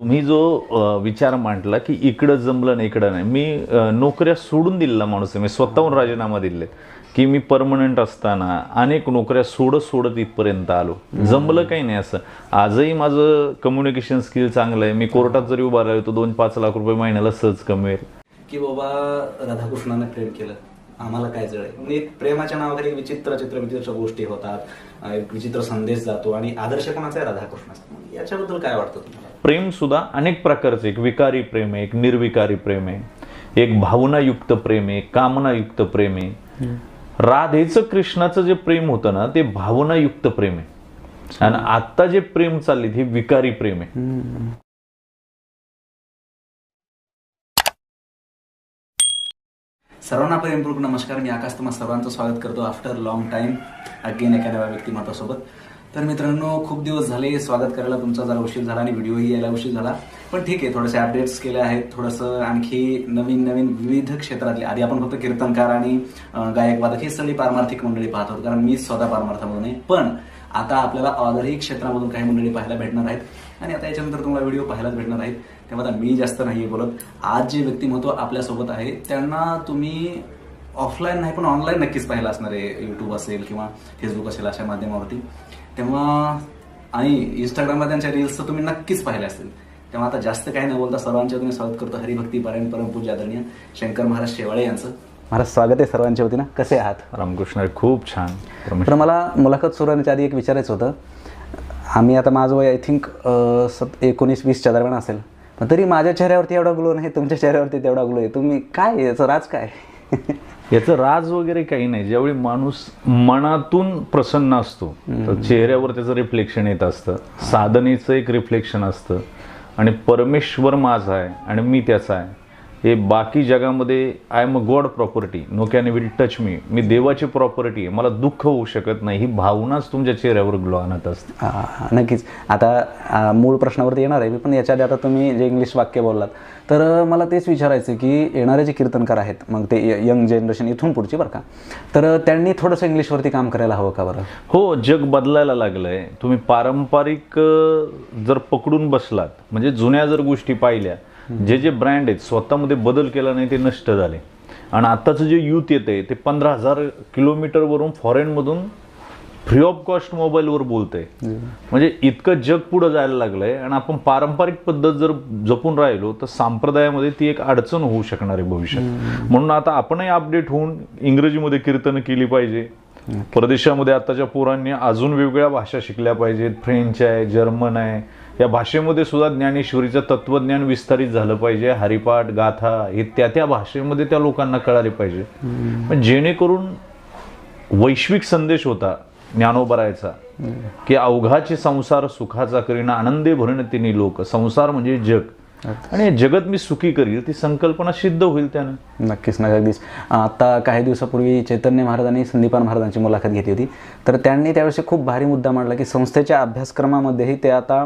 तुम्ही जो विचार मांडला की इकडं जमलं नाही इकडं नाही. मी नोकऱ्या सोडून दिलेला माणूस आहे. मी स्वतःहून राजीनामा दिले की मी परमनंट असताना अनेक नोकऱ्या सोडत सोडत इथपर्यंत आलो. जमलं काही नाही असं. आजही माझं कम्युनिकेशन स्किल चांगलं आहे. मी कोर्टात जरी उभा राहिलो तर दोन पाच लाख रुपये महिन्याला सहज कमवेल. की बाबा राधाकृष्णाने प्रेम केलं. आम्हाला काय जळ म्हणजे एक प्रेमाच्या नावाखाली विचित्र चित्र विचित्र गोष्टी होतात. एक विचित्र संदेश जातो आणि आदर्श कोणाचा आहे? राधाकृष्णाचा. याच्याबद्दल काय वाटतं तुम्हाला? प्रेम सुद्धा अनेक प्रकारचे एक विकारी प्रेम आहे एक निर्विकारी प्रेम आहे एक भावनायुक्त प्रेम आहे कामनायुक्त प्रेम आहे. राधेचं कृष्णाचं जे प्रेम होतं ना ते भावनायुक्त प्रेम आहे. आणि आता जे प्रेम चालले हे विकारी प्रेम आहे. सर्वांना प्रेमपूर्वक नमस्कार. मी आकाश तुम्हा सर्वांचं स्वागत करतो. आफ्टर लॉंग टाइम अगेन एका नव्या व्यक्तिमत्वासोबत. तर मित्रांनो खूप दिवस झाले. स्वागत करायला तुमचा जरा उशीर झाला आणि व्हिडिओही यायला उशीर झाला. पण ठीक आहे थोडेसे अपडेट्स केले आहेत. थोडंसं आणखी नवीन नवीन विविध क्षेत्रातले. आधी आपण फक्त कीर्तनकार आणि गायकवादक गायक वादक ही सगळी पारमार्थिक मंडळी पाहत आहोत कारण मी स्वतः पारमार्थामधून आहे. पण आता आपल्याला ऑदरही क्षेत्रामधून काही मंडळी पाहायला भेटणार आहेत. आणि आता याच्यानंतर तुम्हाला व्हिडिओ पाहायलाच भेटणार आहेत. तेव्हा आता मी जास्त नाही बोलत. आज जे व्यक्तिमत्व आपल्यासोबत आहे त्यांना तुम्ही ऑफलाईन नाही पण ऑनलाईन नक्कीच पाहिलं असणार आहे. युट्यूब असेल किंवा फेसबुक असेल अशा माध्यमावरती. तेव्हा आणि इंस्टाग्रामला त्यांच्या रील्स तर तुम्ही नक्कीच पाहिल्या असतील. तेव्हा आता जास्त काही न बोलता सर्वांच्या तुम्ही स्वागत करतो हरिभक्ती पारायण परमपूज्य आदरणीय शंकर महाराज शेवाळे यांचं. महाराज स्वागत आहे सर्वांच्या वतीनं. कसे आहात? रामकृष्ण खूप छान. तर मला मुलाखत सुरू होण्याच्या आधी एक विचारायचं होतं. आम्ही आता माझं वय आय थिंक सत एकोणीस वीसच्या दरम्यान असेल. पण तरी माझ्या चेहऱ्यावरती एवढा ग्लो नाही तुमच्या चेहऱ्यावरती तेवढा ग्लो आहे. तुम्ही काय? याचं राज काय? याचं राज वगैरे काही नाही. ज्यावेळी माणूस मनातून प्रसन्न असतो तर चेहऱ्यावर त्याचं रिफ्लेक्शन येत असतं. साधनेचं एक रिफ्लेक्शन असतं. आणि परमेश्वर माझा आहे आणि मी त्याचा आहे. हे बाकी जगामध्ये I am a god property no can will touch me मी देवाची प्रॉपर्टी आहे. मला दुःख होऊ शकत नाही. ही भावनाच तुमच्या चेहऱ्यावर ग्लो आणत असते नक्कीच. आता मूळ प्रश्नावरती येणार आहे मी पण याच्या आधी आता तुम्ही जे इंग्लिश वाक्य बोललात तर मला तेच विचारायचं आहे की येणारे जे कीर्तनकार आहेत मग ते यंग जनरेशन इथून पुढची बरं का? तर त्यांनी थोडंसं इंग्लिशवरती काम करायला हवं का बरं? हो जग बदलायला लागलंय. तुम्ही पारंपरिक जर पकडून बसलात म्हणजे जुन्या जर गोष्टी पाहिल्या जे जे ब्रँड आहेत स्वतःमध्ये बदल केला नाही ते नष्ट झाले. आणि आताचं जे युथ येते ते पंधरा हजार किलोमीटरवरून फॉरेनमधून फ्री ऑफ कॉस्ट मोबाईलवर बोलतंय. म्हणजे इतकं जग पुढं जायला लागलंय आणि आपण पारंपरिक पद्धत जर जपून राहिलो तर संप्रदायामध्ये ती एक अडचण होऊ शकणार आहे भविष्यात. म्हणून आता आपणही अपडेट होऊन इंग्रजीमध्ये कीर्तन केली पाहिजे. परदेशामध्ये आताच्या पोरांनी अजून वेगवेगळ्या भाषा शिकल्या पाहिजेत. फ्रेंच आहे जर्मन आहे. या भाषेमध्ये सुद्धा ज्ञानेश्वरीचं तत्वज्ञान विस्तारित झालं पाहिजे. हरिपाठ गाथा हे त्या त्या भाषेमध्ये त्या लोकांना कळाले पाहिजे. पण जेणेकरून वैश्विक संदेश होता ज्ञानोबरायचा की अवघाचे संसार सुखाचा करीना आनंदे भरण तिन्ही लोक. संसार म्हणजे जग. आणि जगत मी सुखी करील ती संकल्पना सिद्ध होईल त्यानं. नक्कीच नक्की अगदीच. आता काही दिवसापूर्वी चैतन्य महाराजांनी संदीपान महाराजांची मुलाखत घेतली होती. तर त्यांनी त्यावेळेस खूप भारी मुद्दा मांडला की संस्थेच्या अभ्यासक्रमामध्येही ते आता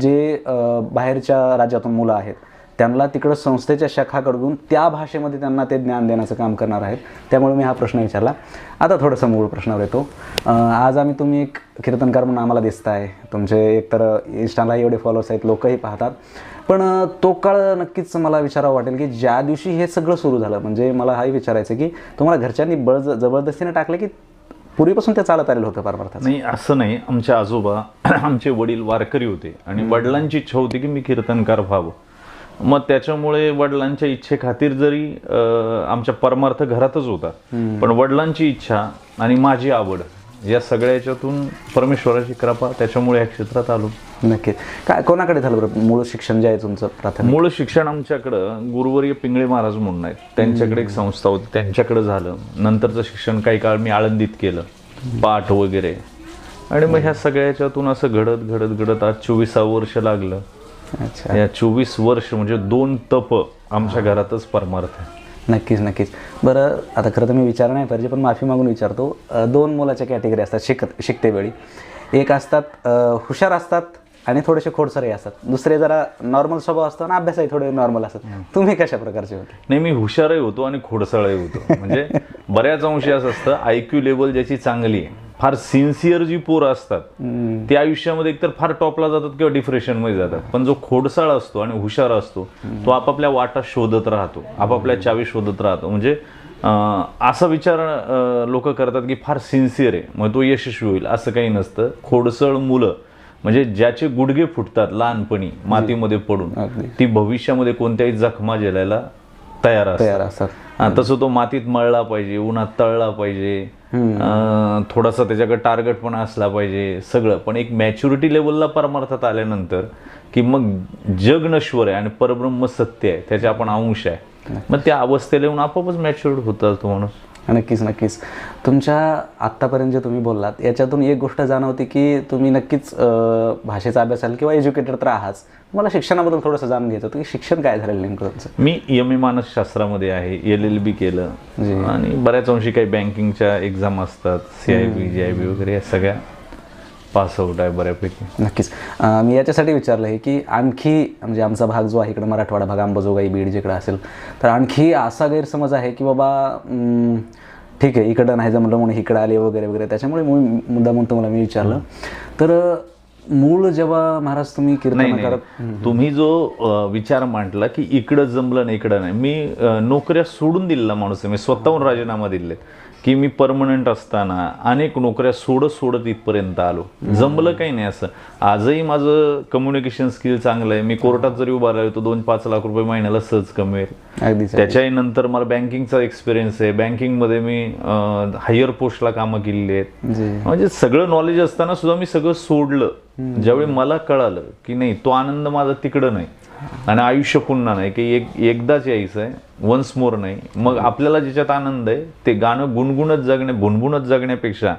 जे बाहेरच्या राज्यातून मुलं आहेत त्यांना तिकडं संस्थेच्या शाखाकडून त्या भाषेमध्ये त्यांना ते ज्ञान देण्याचं काम करणार आहेत. त्यामुळे मी हा प्रश्न विचारला. आता थोडंसं मूळ प्रश्नावर येतो. आज आम्ही तुम्ही एक कीर्तनकार म्हणून आम्हाला दिसताय. तुमचे एकतर इन्स्टाला एवढे फॉलोअर्स आहेत लोकही पाहतात. पण तो काळ नक्कीच मला विचारावं वाटेल की ज्या दिवशी हे सगळं सुरू झालं म्हणजे मला हाही विचारायचं की तुम्हाला घरच्यांनी बळ जबरदस्तीने टाकलं की पूर्वीपासून ते चालत आलेलं होतं परमार्थाचं? नाही असं नाही. आमचे आजोबा आमचे वडील वारकरी होते आणि वडिलांची इच्छा होती की मी कीर्तनकार व्हावं. मग त्याच्यामुळे वडिलांच्या इच्छेखातीर जरी आमच्या परमार्थ घरातच होता पण वडिलांची इच्छा आणि माझी आवड या सगळ्या याच्यातून परमेश्वराची कृपा त्याच्यामुळे या क्षेत्रात आलो. नक्कीच काय कोणाकडे झालं बरं? मूळ शिक्षण जे आहे तुमचं प्राथमिक? मूळ शिक्षण आमच्याकडं गुरुवर्य पिंगळे महाराज म्हणून आहेत. त्यांच्याकडे एक संस्था होती त्यांच्याकडे झालं. नंतरचं शिक्षण काही काळ मी आळंदीत केलं पाठ वगैरे. आणि मग ह्या सगळ्या याच्यातून असं घडत घडत घडत आज चोवीसावं वर्ष लागलं. अच्छा. या चोवीस वर्ष म्हणजे दोन तप आमच्या घरातच परमार्थ आहे नक्कीच नक्कीच. बरं आता खरं तर मी विचार नाही पाहिजे पण माफी मागून विचारतो. दोन मुलाच्या कॅटेगरी असतात शिकत शिकते वेळी एक असतात हुशार असतात आणि थोडेसे खोडसरे असतात. दुसरे जरा नॉर्मल स्वभाव असतो आणि अभ्यासही थोडे नॉर्मल असतात. तुम्ही कशा प्रकारचे होते? नाही मी हुशारही होतो आणि खोडसाळही होतो. म्हणजे बऱ्याच अंशी असं असतं आय क्यू लेवल ज्याची चांगली आहे फार सिन्सिअर जी पोरं असतात ते आयुष्यामध्ये एकतर फार टॉपला जातात किंवा डिप्रेशनमध्ये जातात. पण जो खोडसाळ असतो आणि हुशार असतो तो आपापल्या वाटा शोधत राहतो आपापल्या चावी शोधत राहतो. म्हणजे असा विचार लोक करतात की फार सिन्सिअर आहे मग तो यशस्वी होईल असं काही नसतं. खोडसळ मुलं म्हणजे ज्याचे गुडघे फुटतात लहानपणी मातीमध्ये पडून. ती भविष्यामध्ये कोणत्याही जखमा झेलायला तयार असतात. तयार असतात. तसं तो मातीत मळला पाहिजे उन्हात तळला पाहिजे थोडासा त्याच्याकडे टार्गेट पण असला पाहिजे सगळं. पण एक मॅच्युरिटी लेवलला परमार्थात आल्यानंतर की मग जग नश्वर आहे आणि परब्रह्म सत्य आहे त्याचे आपण अंश आहे. मग त्या अवस्थेला येऊन आपोआपच मॅच्युअर्ड होता तो माणूस. नक्कीच नक्कीच. तुमच्या आत्तापर्यंत जे तुम्ही बोललात याच्यातून एक गोष्ट जाणवते की तुम्ही नक्कीच भाषेचा अभ्यास असाल किंवा एज्युकेटेड तर आहात. मला शिक्षणाबद्दल थोडंसं जाणून घ्यायचं होतं की शिक्षण काय झालेलं नेमकं तुमचं? मी एम ए मानसशास्त्रामध्ये आहे एल एल बी केलं. आणि बऱ्याच अंशी काही बँकिंगच्या एक्झाम असतात C I B G I B वगैरे या सगळ्या. पास आउट आहे बऱ्यापैकी. नक्कीच. मी याच्यासाठी विचारलं आहे की आणखी म्हणजे आमचा भाग जो आहे इकडे मराठवाडा भाग अंबाजोगाई बीड जिकडे असेल तर आणखी असा गैरसमज आहे की बाबा ठीक आहे इकडं नाही जमलं म्हणून इकडं आले वगैरे वगैरे. त्याच्यामुळे मी मुद्दा म्हणून तुम्हाला मी विचारलं. तर मूळ जेव्हा महाराज तुम्ही कीर्तन करत तुम्ही जो विचार मांडला की इकडं जमलं नाही इकडं नाही. मी नोकऱ्या सोडून दिलेला माणूस आहे. मी स्वतःहून राजीनामा दिले की मी परमनंट असताना अनेक नोकऱ्या सोडत सोडत इथपर्यंत आलो. जमलं काही नाही असं. आजही माझं कम्युनिकेशन स्किल चांगलं आहे. मी कोर्टात जरी उभा राहिलो तर दोन पाच लाख रुपये महिन्याला सहज कमवेल. त्याच्याही नंतर मला बँकिंगचा एक्सपिरियन्स आहे. बँकिंगमध्ये मी हायर पोस्टला कामं केलेली आहेत. म्हणजे सगळं नॉलेज असताना सुद्धा मी सगळं सोडलं. ज्यावेळी मला कळालं की नाही तो आनंद माझा तिकडं नाही. आणि आयुष्य पुन्हा नाही की एक एकदाच यायचं आहे वन्स मोर नाही. मग आपल्याला ज्याच्यात आनंद आहे ते गाणं गुणगुणत जगणे भुणभुणत जगण्यापेक्षा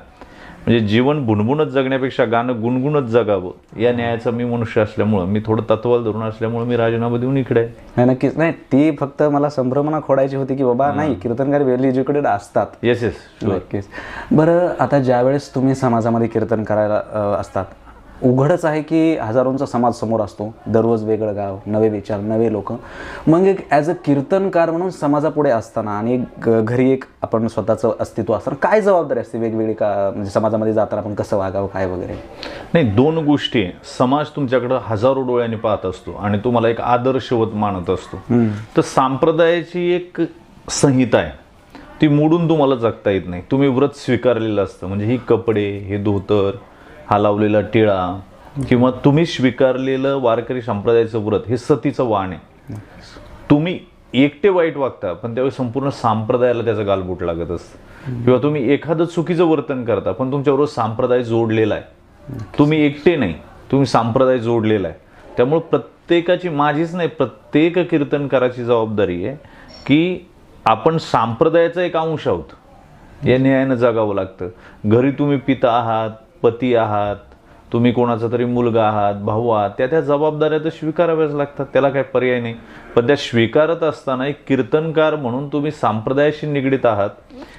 म्हणजे जीवन भुणभुणत जगण्यापेक्षा गाणं गुणगुणत जगावं या न्यायाचा मी मनुष्य असल्यामुळं मी थोडं तत्वाल धरून असल्यामुळं मी राजीनामा देऊन इकडे नाही नक्कीच. नाही ती फक्त मला संभ्रमणा खोडायची होती की बाबा नाही कीर्तनकार वेल एज्युकेटेड असतात. येस येस नक्कीच. बरं आता ज्यावेळेस तुम्ही समाजामध्ये कीर्तन करायला असतात उघडच आहे की हजारोंचा समाज समोर असतो. दररोज वेगळं गाव नवे विचार नवे लोक. मग एक ॲज अ कीर्तनकार म्हणून समाजापुढे असताना आणि एक घरी एक आपण स्वतःचं अस्तित्व असताना काय जबाबदारी असते वेगवेगळी का म्हणजे समाजामध्ये जाताना आपण कसं वागावं काय वगैरे? नाही दोन गोष्टी. समाज तुमच्याकडं हजारो डोळ्यांनी पाहत असतो आणि तुम्हाला एक आदर्शवत मानत असतो. तर संप्रदायाची एक संहिता आहे. ती मोडून तुम्हाला जगता येत नाही. तुम्ही व्रत स्वीकारलेलं असतं. म्हणजे ही कपडे हे धोतर हा लावलेला टिळा किंवा तुम्ही स्वीकारलेलं वारकरी संप्रदायाचं व्रत हे सतीचं वाण आहे. तुम्ही एकटे वाईट वागता पण त्यावेळी संपूर्ण संप्रदायाला त्याचं गालबोट लागत असतं. किंवा तुम्ही एखादं चुकीचं वर्तन करता पण तुमच्याबरोबर संप्रदाय जोडलेला आहे. तुम्ही एकटे नाही तुम्ही संप्रदाय जोडलेला आहे. त्यामुळे प्रत्येकाची माझीच नाही प्रत्येक कीर्तनकाराची जबाबदारी आहे की आपण संप्रदायाचा एक अंश आहोत. या न्यायानं जगावं लागतं. घरी तुम्ही पिता आहात पती आहात तुम्ही कोणाचा तरी मुलगा आहात भाऊ आहात त्या त्या जबाबदाऱ्या तर स्वीकाराव्याच लागतात त्याला काही पर्याय नाही. पण त्या स्वीकारत असताना एक कीर्तनकार म्हणून तुम्ही संप्रदायाशी निगडीत आहात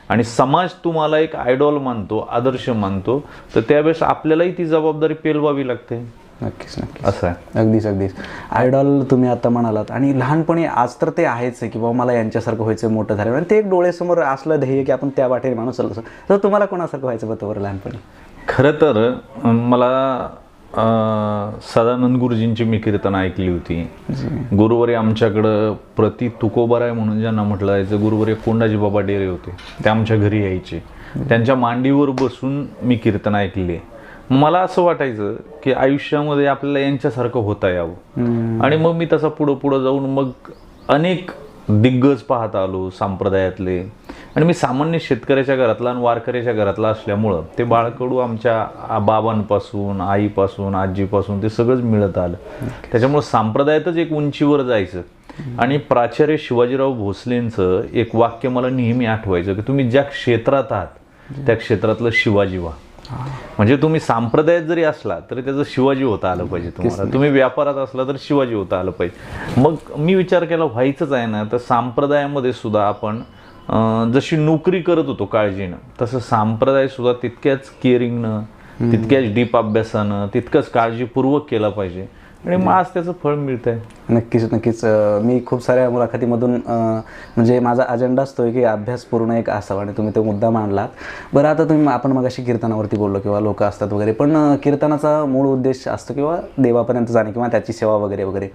आणि समाज तुम्हाला एक आयडॉल मानतो आदर्श मानतो तर त्यावेळेस आपल्यालाही ती जबाबदारी पेलवावी लागते. नक्कीच नक्कीच. असं आहे. अगदीच अगदीच. आयडॉल तुम्ही आता म्हणालात आणि लहानपणी आज तर ते आहेच आहे की बाबा मला यांच्यासारखं व्हायचं मोठं झालं आणि ते एक डोळ्यासमोर असलं ध्येय की आपण त्या वाटेने माणूस असं. तर तुम्हाला कोणासारखं व्हायचं होतं बरं लहानपणी? खरं तर मला सदानंद गुरुजींची मी कीर्तन ऐकली होती. गुरुवारी आमच्याकडं प्रति तुकोबाराय म्हणून ज्यांना म्हटलं जायचं गुरुवारी कोंडाजी बाबा डेरे होते. ते आमच्या घरी यायचे. त्यांच्या मांडीवर बसून मी कीर्तन ऐकले. मला असं वाटायचं की आयुष्यामध्ये आपल्याला यांच्यासारखं होता यावं. आणि मग मी तसा पुढं पुढं जाऊन मग अनेक दिग्गज पाहत आलो संप्रदायातले. आणि मी सामान्य शेतकऱ्याच्या घरातला आणि वारकऱ्याच्या घरातला असल्यामुळं ते बाळकडू आमच्या बाबांपासून आईपासून आजीपासून ते सगळंच मिळत आलं. त्याच्यामुळं संप्रदायातच एक उंचीवर जायचं. आणि प्राचार्य शिवाजीराव भोसलेंचं एक वाक्य मला नेहमी आठवायचं की तुम्ही ज्या क्षेत्रात आहात त्या क्षेत्रातलं शिवाजी व्हा. म्हणजे तुम्ही संप्रदायात जरी असला तरी त्याचं शिवाजी होता आलं पाहिजे तुम्हाला. तुम्ही व्यापारात असला तर शिवाजी होता आलं पाहिजे. मग मी विचार केला व्हायचंच आहे ना तर संप्रदायामध्ये सुद्धा आपण जशी नोकरी करत होतो काळजीनं तसं संप्रदाय सुद्धा तितक्याच केअरिंगनं तितक्याच डीप अभ्यासानं तितकंच काळजीपूर्वक केला पाहिजे. आणि मग आज त्याचं फळ मिळत आहे नक्कीच. नक्कीच मी खूप साऱ्या मुलाखतीमधून म्हणजे माझा अजेंडा असतो की अभ्यास पूर्ण एक असावा आणि तुम्ही तो मुद्दा मांडलात. बरं आता तुम्ही आपण मगाशी कीर्तनावरती बोललो किंवा लोक असतात वगैरे पण कीर्तनाचा मूळ उद्देश असतो किंवा देवापर्यंत जाणे किंवा त्याची सेवा वगैरे वगैरे.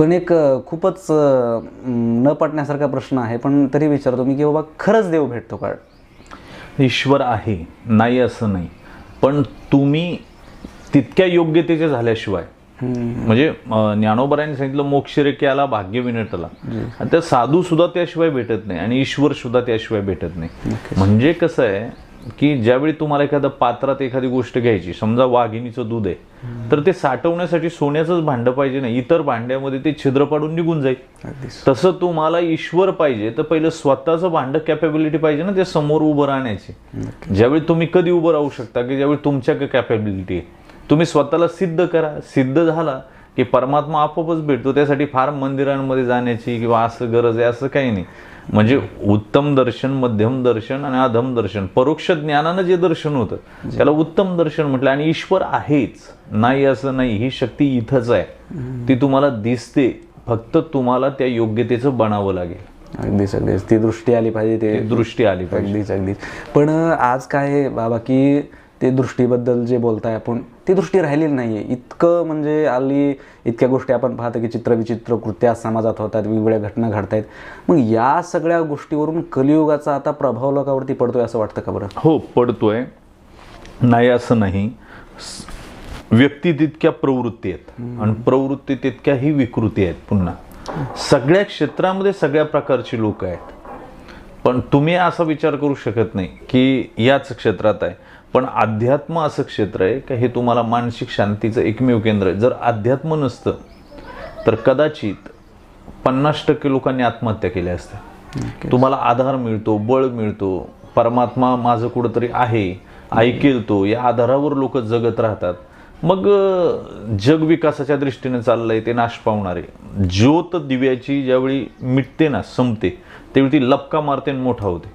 पण एक खूपच न पटण्यासारखा प्रश्न आहे पण तरी विचारतो मी की बाबा खरंच देव भेटतो का? ईश्वर आहे नाही असं नाही. पण तुम्ही तितक्या योग्यतेचे झाल्याशिवाय म्हणजे ज्ञानोबरांनी सांगितलं मोक्षरेक्याला भाग्य विनटला. आणि त्या साधू सुद्धा त्याशिवाय भेटत नाही आणि ईश्वर सुद्धा त्याशिवाय भेटत नाही. म्हणजे कसं आहे की ज्यावेळी तुम्हाला एखादं पात्रात एखादी गोष्ट घ्यायची समजा वाघिणीचं दूध आहे तर ते साठवण्यासाठी सोन्याचंच भांडं पाहिजे नाही इतर भांड्यामध्ये ते छिद्र पाडून निघून जाईल. तसं तुम्हाला ईश्वर पाहिजे तर पहिलं स्वतःचं भांड कॅपेबिलिटी पाहिजे ना ते समोर उभं राहण्याची. ज्यावेळी तुम्ही कधी उभं राहू शकता की ज्यावेळी तुमच्याकडे कॅपेबिलिटी आहे. तुम्ही स्वतःला सिद्ध करा सिद्ध झाला की परमात्मा आपोआपच भेटतो. त्यासाठी फार मंदिरांमध्ये जाण्याची किंवा असं गरज आहे असं काही नाही. म्हणजे उत्तम दर्शन मध्यम दर्शन आणि अधम दर्शन. परोक्ष ज्ञानानं जे दर्शन होतं त्याला उत्तम दर्शन म्हटलं आणि ईश्वर आहेच. नाही असं नाही ही शक्ती इथंच आहे. ती तुम्हाला दिसते. फक्त तुम्हाला त्या योग्यतेचं बनावं लागेल. अगदीच अगदीच. ती दृष्टी आली पाहिजे ते. दृष्टी आली पाहिजे. अगदीच अगदीच. पण आज काय बाबा की ते दृष्टीबद्दल जे बोलताय आपण ती दृष्टी राहिलेली नाहीये. इतकं म्हणजे आली इतक्या गोष्टी आपण पाहतो की चित्रविचित्र कृत्या समाजात होतात वेगवेगळ्या घटना घडतायत. मग या सगळ्या गोष्टीवरून कलियुगाचा आता प्रभाव लोकांवरती पडतोय असं वाटतं का बरं? हो पडतोय. नाही असं नाही. व्यक्ती तितक्या प्रवृत्ती आहेत. आणि प्रवृत्ती तितक्याही विकृती आहेत पुन्हा. सगळ्या क्षेत्रामध्ये सगळ्या प्रकारची लोक आहेत. पण तुम्ही असा विचार करू शकत नाही की याच क्षेत्रात आहे. पण अध्यात्म असं क्षेत्र आहे की हे तुम्हाला मानसिक शांतीचं एकमेव केंद्र आहे. जर अध्यात्म नसतं तर कदाचित पन्नास टक्के लोकांनी आत्महत्या केल्या असत्या. तुम्हाला आधार मिळतो बळ मिळतो परमात्मा माझं कुठंतरी आहे ऐकेल तो या आधारावर लोक जगत राहतात. मग जग विकासाच्या दृष्टीने चाललंय ते नाश पावणार. ज्योत दिव्याची ज्यावेळी मिटते ना संपते त्यावेळी ती लपका मारते आणि मोठा होते.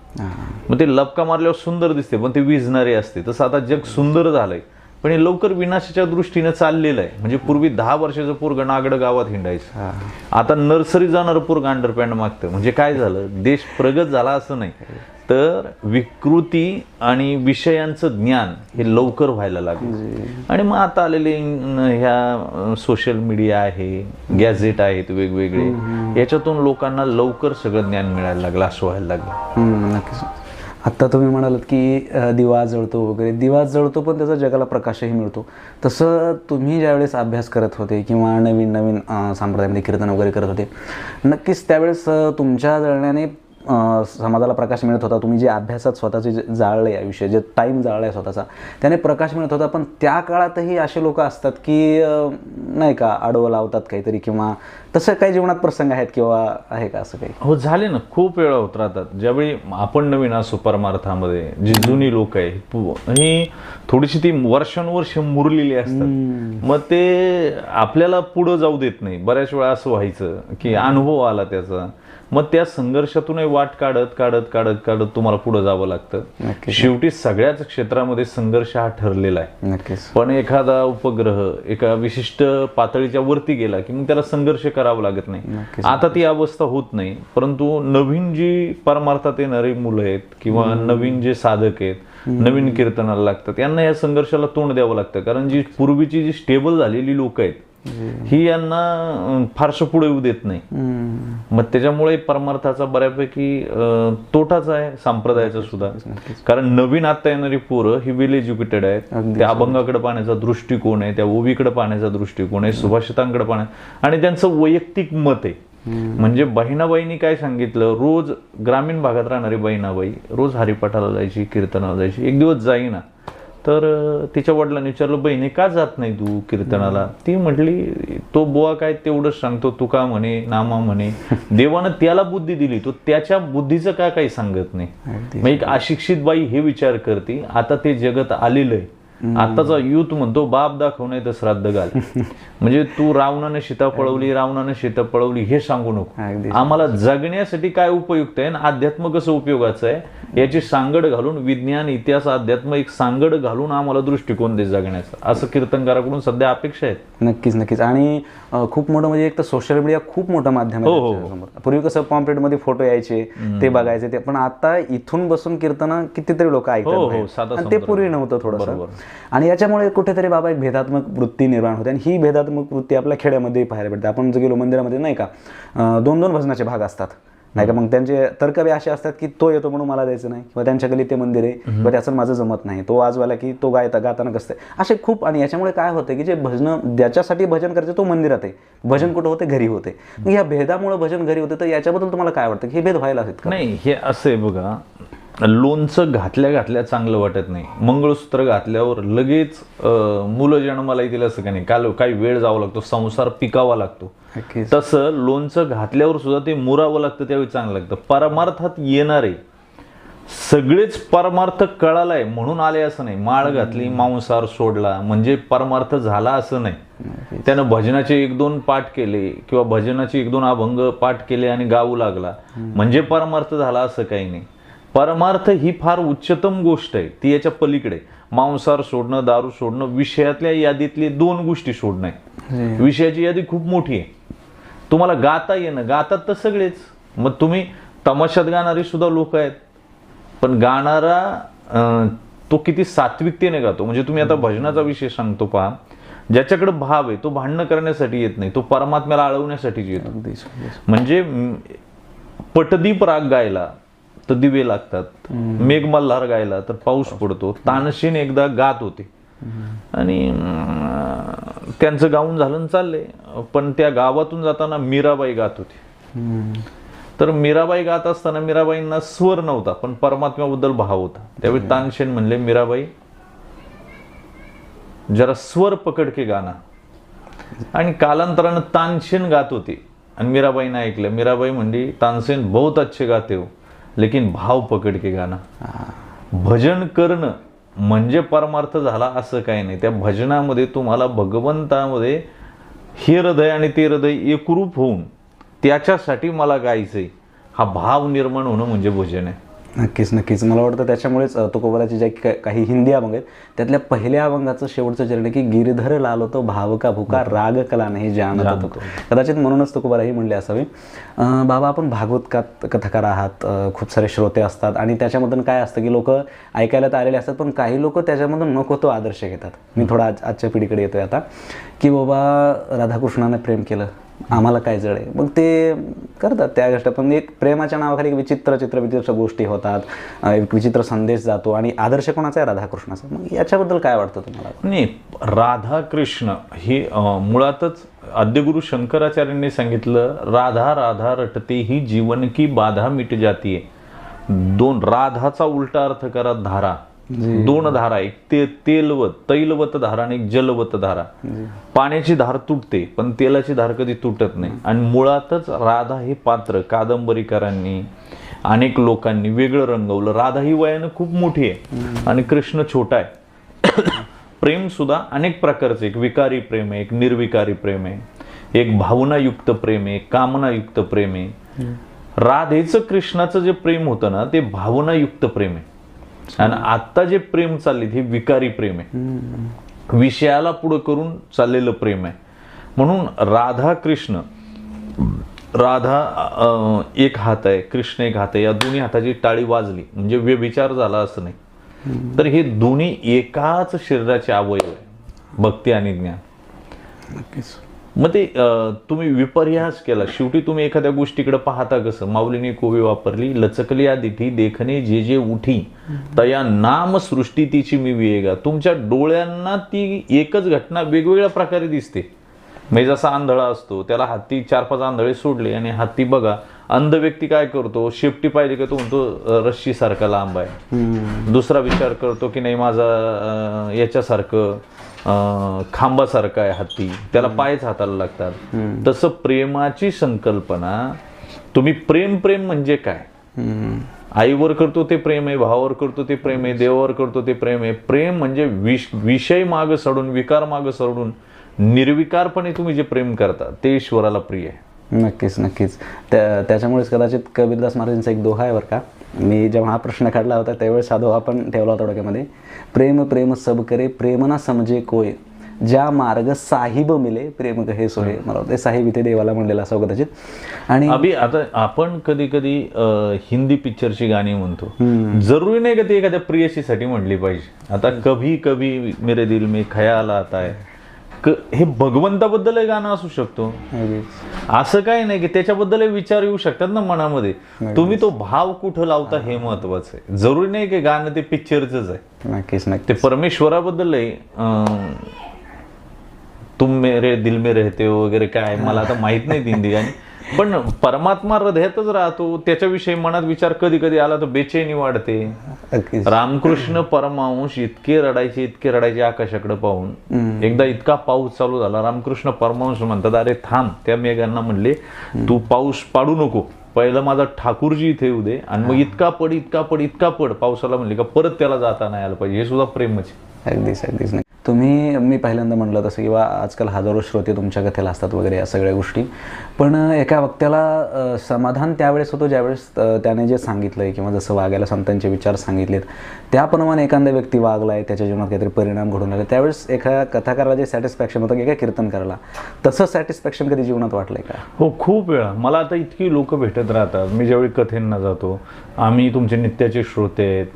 मग ते लपका मारल्यावर सुंदर दिसते पण ते विझणारे असते. तसं आता जग सुंदर झालंय. पण हे लवकर विनाशाच्या दृष्टीने चाललेलं आहे. म्हणजे पूर्वी दहा वर्षाचं पोरग नागडं गावात हिंडायचं. आता नर्सरी जाणार पोरग अंडरपॅन्ट मागतं. म्हणजे काय झालं? देश प्रगत झाला असं नाही. तर विकृती आणि विषयांचं ज्ञान हे लवकर व्हायला लागलं. आणि मग आता आलेले ह्या सोशल मीडिया आहे गॅझेट आहेत वेगवेगळे याच्यातून लोकांना लवकर सगळं ज्ञान मिळायला लागलं असं व्हायला लागलं. नक्कीच. आत्ता तुम्ही म्हणालात की दिवा जळतो वगैरे. दिवा जळतो पण त्याचा जगाला प्रकाशही मिळतो. तसं तुम्ही ज्यावेळेस अभ्यास करत होते किंवा नवीन नवीन संप्रदायामध्ये कीर्तन वगैरे करत होते नक्कीच त्यावेळेस तुमच्या जळण्याने समाजाला प्रकाश मिळत होता तुम्ही जे अभ्यासात स्वतःचे जे जाळले आयुष्य जे टाईम जाळलाय स्वतःचा त्याने प्रकाश मिळत होता. पण त्या काळातही असे लोक असतात की नाही का आडवं लावतात काहीतरी किंवा तसं काही जीवनात प्रसंग आहेत किंवा आहे का असं काही? हो झाले ना. खूप वेळा होत राहतात. ज्यावेळी आपण नवीन असो परमार्थामध्ये जी जुनी लोक आहे ही थोडीशी ती वर्षानुवर्ष मुरलेली असतात. मग ते आपल्याला पुढं जाऊ देत नाही. बऱ्याच वेळा असं व्हायचं की अनुभव आला त्याचा. मग त्या संघर्षातूनही वाट काढत काढत काढत काढत तुम्हाला पुढे जावं लागतं. शेवटी सगळ्याच क्षेत्रामध्ये संघर्ष हा ठरलेला आहे. पण एखादा उपग्रह एका विशिष्ट पातळीच्या वरती गेला की मग त्याला संघर्ष करावा लागत नाही. आता ती अवस्था होत नाही परंतु नवीन जी परमार्थात येणारी मुलं आहेत किंवा नवीन जे साधक आहेत नवीन कीर्तनाला लागतात यांना या संघर्षाला तोंड द्यावं लागतं. कारण जी पूर्वीची जी स्टेबल झालेली लोक आहेत ही यांना फारसं पुढे येऊ देत नाही. मग त्याच्यामुळे परमार्थाचा बऱ्यापैकी तोटाच आहे संप्रदायाचा सुद्धा. कारण नवीन आता येणारी पोरं ही वेल एज्युकेटेड आहेत. त्या अभंगाकडे पाहण्याचा दृष्टिकोन आहे त्या ओवीकडे पाहण्याचा दृष्टिकोन आहे सुभाषितांकडे पाहण्या आणि त्यांचं वैयक्तिक मत आहे. म्हणजे बहिणाबाईंनी काय सांगितलं? रोज ग्रामीण भागात राहणारी बहिणाबाई रोज हरिपाठाला जायची कीर्तनाला जायची एक दिवस जाईना. तर तिच्या वडिलांनी विचारलं बहिणी का जात नाही तू कीर्तनाला? ती म्हटली तो बुवा काय तेवढंच सांगतो तुका म्हणे नामा म्हणे. देवानं त्याला बुद्धी दिली तो त्याच्या बुद्धीचं का काही सांगत नाही. मग एक अशिक्षित बाई हे विचार करते आता ते जगत आलेलं आहे आताचा युथ म्हणतो बाप दाखव नाही तर श्राद्ध घाल. म्हणजे तू रावणाने सीता पळवली रावणाने सीता पळवली हे सांगू. नको. आम्हाला जगण्यासाठी काय उपयुक्त आहे आणि अध्यात्म कसं उपयोगाचं आहे याची सांगड घालून विज्ञान इतिहास अध्यात्म एक सांगड घालून आम्हाला दृष्टिकोन दे जगण्याचा. असं कीर्तनकाराकडून सध्या अपेक्षा आहेत. नक्कीच नक्कीच. आणि खूप मोठं म्हणजे एक तर सोशल मीडिया खूप मोठं माध्यम आहे हो, हो, त्याच्यासमोर. पूर्वी कसं पॉम्पलेटमध्ये फोटो यायचे ते बघायचे ते. पण आता इथून बसून कीर्तन कितीतरी लोक ऐकतात हो, हो, ते. पूर्वी नव्हतं बरोबर. आणि याच्यामुळे कुठेतरी बाबा एक भेदात्मक वृत्ती निर्माण होते. आणि ही भेदात्मक वृत्ती आपल्या खेड्यामध्ये पाहायला भेटते. आपण जर गेलो मंदिरामध्ये नाही का दोन दोन भजनाचे भाग असतात. नाही का मग त्यांचे तर्क बी असे असतात की तो येतो म्हणून मला द्यायचं नाही. किंवा त्यांच्या गलीत ते मंदिर आहे किंवा त्याचं माझं जमत नाही. तो आजवाला की तो गायता गाताना कसं. असे खूप आणि याच्यामुळे काय होतं की जे भजन ज्याच्यासाठी भजन करायचं तो मंदिरात आहे. भजन कुठं होते घरी होते या भेदामुळे भजन घरी होते तर याच्याबद्दल तुम्हाला काय वाटतं? की हे भेद व्हायला हवेत नाही हे असं आहे बघा. लोणचं घातल्या घातल्या चांगलं वाटत नाही. मंगळसूत्र घातल्यावर लगेच मुलं जन्माला येतील असं काही नाही? काल काही वेळ जावा लागतो संसार पिकावा लागतो. तसं लोणचं घातल्यावर सुद्धा ते मुरावं लागतं त्यावेळी चांगलं लागतं. परमार्थात येणारे सगळेच परमार्थ कळालाय म्हणून आले असं नाही. माळ घातली मांसाहार सोडला म्हणजे परमार्थ झाला असं नाही. त्यानं भजनाचे एक दोन पाठ केले किंवा भजनाचे एक दोन अभंग पाठ केले आणि गाऊ लागला. म्हणजे परमार्थ झाला असं काही नाही. परमार्थ ही फार उच्चतम गोष्ट आहे. ती याच्या पलीकडे. मांसाहार सोडणं दारू सोडणं विषयातल्या यादीतली दोन गोष्टी सोडणं आहे. विषयाची यादी खूप मोठी आहे. तुम्हाला गाता येणं गातात तर सगळेच. मग तुम्ही तमाशात गाणारी सुद्धा लोक आहेत. पण गाणारा तो किती सात्विकतेने गातो. म्हणजे तुम्ही आता भजनाचा विषय सांगतो पहा. ज्याच्याकडे भाव आहे तो भांडणं करण्यासाठी येत नाही. तो परमात्म्याला आळवण्यासाठीच येतो. म्हणजे पटदीप राग गायला तर दिवे लागतात. मेघ मल्हार गायला तर पाऊस पडतो. तानशीन एकदा गात होते. आणि त्यांचं गाऊन झालं चाललंय. पण त्या गावातून जाताना मीराबाई गात होती. तर मीराबाई गात असताना मीराबाईंना स्वर नव्हता पण परमात्म्याबद्दल भाव होता. त्यावेळी तानसेन म्हणले मीराबाई जरा स्वर पकड के गाना आणि कालांतरानं तानसेन गात होते. आणि मीराबाईनं ऐकलं. मीराबाई म्हणली तानसेन बहुत अच्छे गाते हो. लेकिन भाव पकड के गाणं. भजन करणं म्हणजे परमार्थ झाला असं काही नाही. त्या भजनामध्ये तुम्हाला भगवंतामध्ये हे हृदय आणि ते हृदय एकरूप होऊन त्याच्यासाठी मला गायचंय. हा भाव निर्माण होणं म्हणजे भजन आहे. नक्कीच नक्कीच. मला वाटतं त्याच्यामुळेच तुकोबाराचे जे का- काही हिंदी अभंग आहेत त्यातल्या पहिल्या अभंगाचं शेवटचं चरण की गिरधर लालो तो भाव का भुका राग कला नाही जानत तो कदाचित म्हणूनच तुकोबाराही म्हणले असावे. बाबा आपण भागवत का कथाकार आहात खूप सारे श्रोते असतात आणि त्याच्यामधून काय असतं की लोक ऐकायला तर आलेले असतात पण काही लोक त्याच्यामधून नको तो आदर्श घेतात. मी थोडा आज आजच्या पिढीकडे येतोय आता की बाबा राधाकृष्णाने प्रेम केलं आम्हाला काय जड आहे? मग ते करतात त्या गोष्टी. पण एक प्रेमाच्या नावाखाली एक विचित्र चित्र विचित्र गोष्टी होतात एक विचित्र संदेश जातो आणि आदर्श कोणाचा आहे? राधाकृष्णाचा. मग याच्याबद्दल काय वाटतं तुम्हाला? नाही राधा कृष्ण हे मुळातच आद्यगुरु शंकराचार्यांनी सांगितलं राधा राधा रटते ही जीवन की बाधा मिट जातीये. दोन राधाचा उलटा अर्थ करा धारा. दोन धारा एक ते तेलवत तैलवत धारा आणि एक जलवत धारा. पाण्याची धार तुटते पण तेलाची धार कधी तुटत नाही. आणि मुळातच राधा हे पात्र कादंबरीकारांनी अनेक लोकांनी वेगळं रंगवलं. राधा ही वयानं खूप मोठी आहे आणि कृष्ण छोटा आहे. प्रेम सुद्धा अनेक प्रकारचे एक विकारी प्रेम आहे एक निर्विकारी प्रेम आहे. एक भावनायुक्त प्रेम आहे कामनायुक्त प्रेम आहे. राधेचं कृष्णाचं जे प्रेम होतं ना ते भावनायुक्त प्रेम आहे. आणि आता जे प्रेम चालले हे विकारी प्रेम आहे. विषयाला पुढं करून चाललेलं प्रेम आहे. म्हणून राधा कृष्ण राधा एक हात आहे कृष्ण एक हात आहे या दोन्ही हाताची टाळी वाजली. म्हणजे व्यभिचार झाला असं नाही. तर हे दोन्ही एकाच शरीराचे अवयव आहे. भक्ती आणि ज्ञान. नक्कीच. मग ते तुम्ही विपर्यास केला. शेवटी तुम्ही एखाद्या गोष्टीकडे पाहता कसं? माऊलीने कोवी वापरली लचकली दिठी देखणे जे जे उठी तया नाम सृष्टी तिची मी विवेगा. तुमच्या डोळ्यांना ती एकच घटना वेगवेगळ्या प्रकारे दिसते. म्हणजे जसा आंधळा असतो त्याला हत्ती चार पाच आंधळे सोडले आणि हत्ती बघा अंध व्यक्ती काय करतो? शेपटी पाहिजे का तो म्हणतो रश्शी सारखा लांब आहे. दुसरा विचार करतो की नाही माझा याच्यासारखं. खांबासारखा आहे हत्ती. त्याला पायच हाताला लागतात. तसं प्रेमाची संकल्पना तुम्ही प्रेम प्रेम म्हणजे काय. आईवर करतो ते प्रेम आहे भावावर करतो ते प्रेम आहे देवावर करतो ते प्रेम आहे. प्रेम म्हणजे विष विषय माग सोडून विकार माग सोडून निर्विकारपणे तुम्ही जे प्रेम करता ते ईश्वराला प्रिय आहे. नक्कीच नक्कीच. त्या त्याच्यामुळेच कदाचित कबीरदास महाराजांचा एक दोहा आहे बरं का. मी जेव्हा हा प्रश्न काढला होता त्यावेळेस हा दोहा पण ठेवला होता डोक्यामध्ये. प्रेम प्रेम सब करे प्रेम ना समजे कोय. ज्या मार्ग साहिब मिले प्रेम कहे सोय मला वाटतं साहिब इथे देवाला म्हणलेला असं कदाचित. आणि अभि आता आपण कधी कधी हिंदी पिक्चरची गाणी म्हणतो. जरुरी नाही का ती एखाद्या प्रियशीसाठी म्हणली पाहिजे. आता कभी कभी मेरे दिल में खयाल आता है. क- हे भगवंताबद्दल गाणं असू शकतो. असं काही नाही की त्याच्याबद्दल विचार येऊ शकतात ना मनामध्ये. तुम्ही तो भाव कुठं लावता हे महत्वाचं आहे. जरुरी नाही की गाणं ते पिक्चरच आहे. नक्कीच ते नक्कीच परमेश्वराबद्दल तुम मेरे दिल में रहते हो वगैरे काय मला आता माहीत नाही हिंदी गाणी. पण परमात्मा हृदयातच राहतो त्याच्याविषयी मनात विचार कधी कधी आला तर बेचैनी वाढते. रामकृष्ण परमांश इतके रडायचे इतके रडायचे आकाशाकडे पाहून. एकदा इतका पाऊस चालू झाला रामकृष्ण परमांश म्हणतात अरे थांब त्या मेघांना म्हणले तू पाऊस पाडू नको पहिलं माझा ठाकूरजी इथे येऊ दे आणि मग इतका पड इतका पड इतका पड. पावसाला म्हणले का परत त्याला जाता नाही आलं पाहिजे हे सुद्धा प्रेमच. अगदीच अगदीच. नाही तुम्ही मी पहिल्यांदा म्हटलं तसं किंवा आजकाल हजारो श्रोते तुमच्या कथेला असतात वगैरे या सगळ्या गोष्टी. पण एका वक्त्याला समाधान त्यावेळेस होतो ज्यावेळेस त्याने जे सांगितलंय किंवा जसं वागायला संतांचे विचार सांगितलेत त्याप्रमाणे एखादा व्यक्ती वागलाय त्याच्या जीवनात काहीतरी परिणाम घडून आले. त्यावेळेस एका कथाकाराला जे सॅटिस्फॅक्शन होतं की एका कीर्तनकाराला तसं सॅटिस्फॅक्शन कधी जीवनात वाटलंय का? हो खूप वेळा. मला आता इतकी लोक भेटत राहतात. मी ज्यावेळी कथेंना जातो आम्ही तुमचे नित्याचे श्रोते आहेत.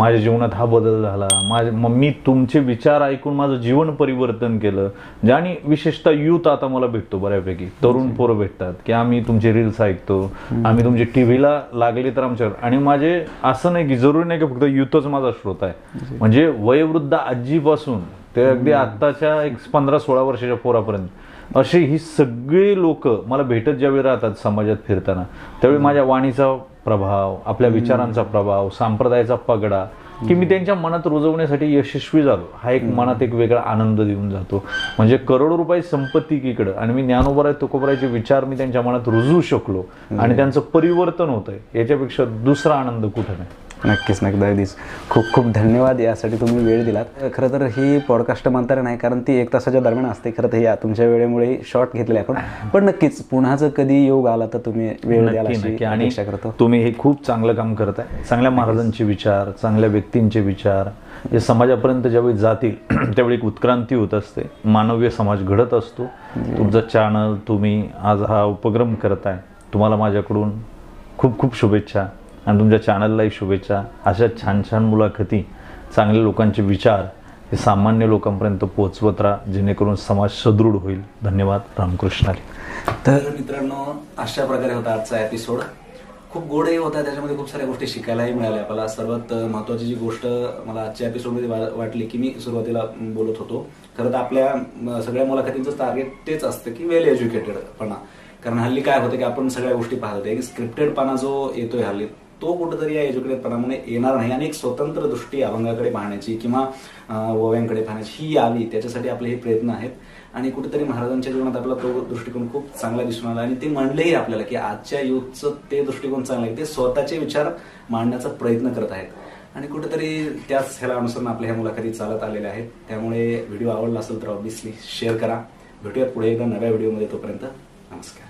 माझ्या जीवनात हा बदल झाला. माझे मग मी तुमचे विचार ऐकून माझं जीवन परिवर्तन केलं जे आणि विशेषतः युथ आता मला भेटतो बऱ्यापैकी. तरुण पोरं भेटतात की आम्ही तुमचे रील्स ऐकतो आम्ही तुमचे टीव्हीला लागले तर आमच्यावर. आणि माझे असं नाही की जरुरी नाही की फक्त युथच माझा श्रोता आहे. म्हणजे वयोवृद्ध आजीपासून ते अगदी आत्ताच्या एक पंधरा सोळा वर्षाच्या पोरापर्यंत अशी ही सगळी लोक मला भेटत ज्यावेळी राहतात समाजात फिरताना त्यावेळी माझ्या वाणीचा प्रभाव आपल्या विचारांचा प्रभाव संप्रदायाचा पगडा की मी त्यांच्या मनात रुजवण्यासाठी यशस्वी झालो. हा एक मनात एक वेगळा आनंद देऊन जातो. म्हणजे करोडो रुपये संपत्ती एकीकडं आणि मी ज्ञानोबराय तुकोबरायचे विचार मी त्यांच्या मनात रुजवू शकलो. आणि त्यांचं परिवर्तन होत आहे याच्यापेक्षा दुसरा आनंद कुठं नाही? नक्कीच नक्की अगदीच. खूप खूप धन्यवाद यासाठी तुम्ही वेळ दिलात. खरं तर ही पॉडकास्ट म्हणता नाही कारण ती एक तासाच्या दरम्यान असते. खरं तर या तुमच्या वेळेमुळे शॉर्ट घेतले आपण. पण नक्कीच पुन्हा जर कधी योग आला तर तुम्ही वेळ अपेक्षा करतो. तुम्ही हे खूप चांगलं काम करताय. चांगल्या महाराजांचे विचार चांगल्या व्यक्तींचे विचार. जे समाजापर्यंत ज्यावेळी जातील त्यावेळी एक उत्क्रांती होत असते. मानवीय समाज घडत असतो. तुमचं चॅनल तुम्ही आज हा उपक्रम करताय. तुम्हाला माझ्याकडून खूप खूप शुभेच्छा. आणि तुमच्या चॅनललाही शुभेच्छा. अशा छान छान मुलाखती चांगल्या लोकांचे विचार हे सामान्य लोकांपर्यंत पोहोचवत राहा जेणेकरून समाज सदृढ होईल. धन्यवाद. रामकृष्णाने तर मित्रांनो अशा प्रकारे होता आजचा एपिसोड खूप गोडही होता त्याच्यामध्ये खूप साऱ्या गोष्टी शिकायलाही मिळाल्या. मला सर्वात महत्वाची जी गोष्ट मला आजच्या एपिसोडमध्ये वा- वाटली की मी सुरुवातीला बोलत होतो. खरं तर आपल्या सगळ्या मुलाखतींचं टार्गेट तेच असतं की वेल एज्युकेटेडपणा कारण हल्ली काय होतं की आपण सगळ्या गोष्टी पाहतो एक स्क्रिप्टेडपणा जो येतोय हल्ली तो कुठेतरी या एज्युकेटेडपणामुळे येणार नाही आणि एक स्वतंत्र दृष्टी अभंगाकडे पाहण्याची किंवा ओव्यांकडे पाहण्याची ही यावी त्याच्यासाठी आपले हे प्रयत्न आहेत. आणि कुठेतरी महाराजांच्या जीवनात आपला तो दृष्टिकोन खूप चांगला दिसून आला आणि ते म्हणलेही आपल्याला की आजच्या युथचं ते दृष्टिकोन चांगलं आहे. ते स्वतःचे विचार मांडण्याचा प्रयत्न करत आहेत. आणि कुठेतरी त्याच ह्याला अनुसरून आपल्या ह्या मुलाखती चालत आलेल्या आहेत. त्यामुळे व्हिडिओ आवडला असेल तर ऑब्विसली शेअर करा. भेटूयात पुढे एकदा नव्या व्हिडिओमध्ये तोपर्यंत. नमस्कार.